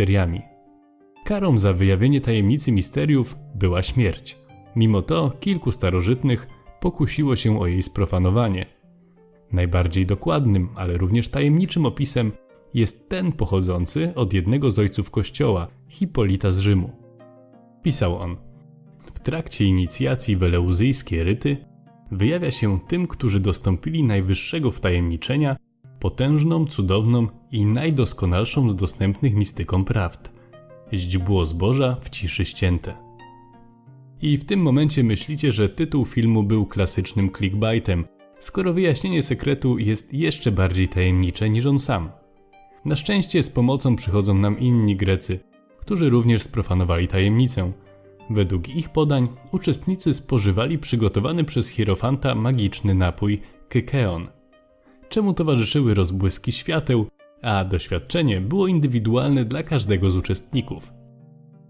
misteriami. Karą za wyjawienie tajemnicy misteriów była śmierć. Mimo to kilku starożytnych pokusiło się o jej sprofanowanie. Najbardziej dokładnym, ale również tajemniczym opisem jest ten pochodzący od jednego z ojców kościoła, Hipolita z Rzymu. Pisał on: W trakcie inicjacji w eleuzyjskie ryty wyjawia się tym, którzy dostąpili najwyższego wtajemniczenia, potężną, cudowną i najdoskonalszą z dostępnych mistykom prawd. Źdźbło zboża w ciszy ścięte. I w tym momencie myślicie, że tytuł filmu był klasycznym clickbaitem, skoro wyjaśnienie sekretu jest jeszcze bardziej tajemnicze niż on sam. Na szczęście z pomocą przychodzą nam inni Grecy, którzy również sprofanowali tajemnicę. Według ich podań uczestnicy spożywali przygotowany przez hierofanta magiczny napój kykeon, czemu towarzyszyły rozbłyski świateł, a doświadczenie było indywidualne dla każdego z uczestników.